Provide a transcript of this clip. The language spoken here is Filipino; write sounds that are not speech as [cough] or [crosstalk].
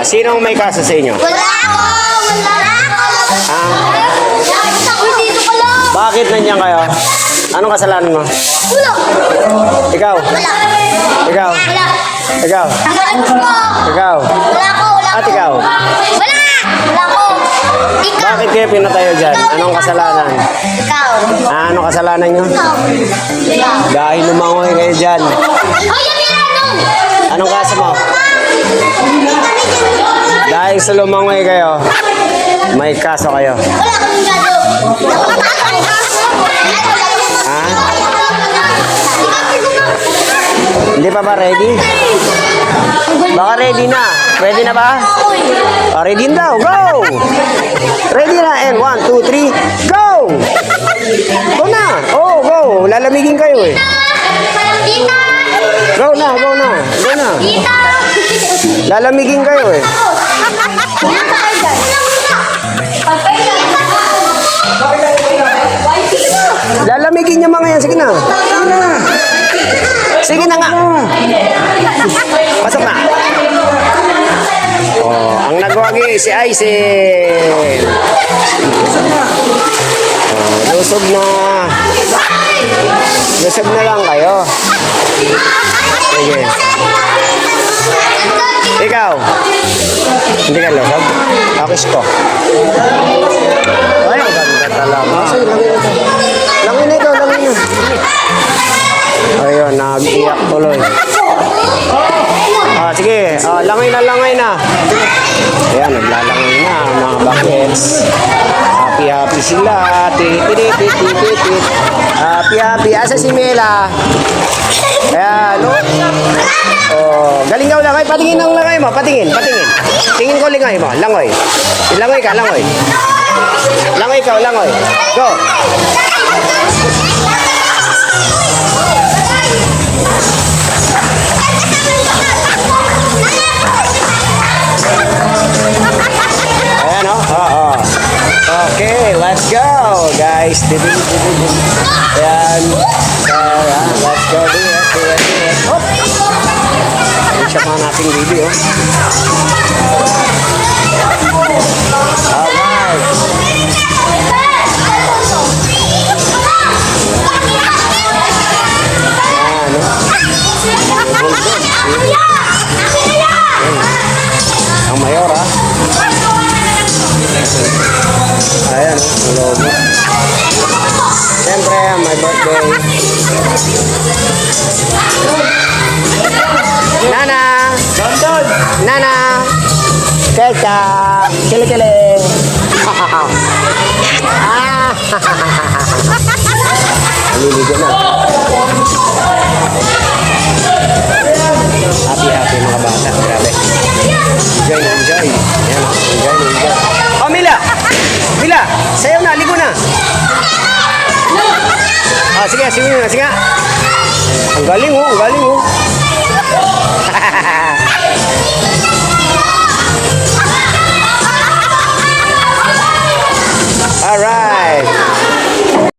Ah, sinong may kaso sa inyo? Wala ako! Wala ako! Ah, dito ka lang! bakit nandiyan kayo? Anong kasalanan mo? Wala! Ikaw? Wala! Ikaw? Wala! Ikaw? Mo po! Ikaw? Wala ako! Wala At ikaw? Wala! Wala ako! Ikaw! Bakit kayo pinatayo dyan? Anong kasalanan? Ikaw! Ah, anong kasalanan nyo? Ikaw! Ikaw! Dahil lumangoy kayo dyan. Hoy, Sa lumangoy kayo, may kaso kayo. Ha? Hindi pa ba ready? Baka ready na. Ready na ba? Oh, ready na daw. Go! Ready na. And one, two, three, go! Go na. Oh, go. Lalamigin kayo eh. Go na, go na. Go na. Lalamigin kayo eh. Mga yan. Sige na. Sige na nga. Pasok na. Oh, ang nagwagi si Aisin. Oh, lusog na. Lusog na lang kayo. Sige. Ikaw. Hindi ka lusog? Akis ko. Ayan, naglalangay na ang mga buckets. Happy, happy sila. Titirit, titirit, Happy, happy. Asa si Mela? Ayan, no? Oh, galing ka langay. Patingin ang langay mo. Patingin, patingin. Tingin ko lingay mo. Langoy. Langoy ka, langoy. Langoy ka, langoy. Go. Didi, didi, didi. Ayan. Ayan, let's go. Do it, do it, do it. Hop. Ayan siya mga nating video. Alright. Ayan, oh. Ang mayor, ah. Ayan, oh, ang logo. My birthday. Nana! Nana! Kecha! Kili-kili! ah! Naliligo na. Happy, happy mga bata. Grabe. Enjoy na enjoy. Ayan, oh, enjoy na enjoy. Oh, Mila! Mila! Sayaw na, ligo na! Ah, sige, sige, sige. Ang galing oh, ang galing oh. [laughs] All right.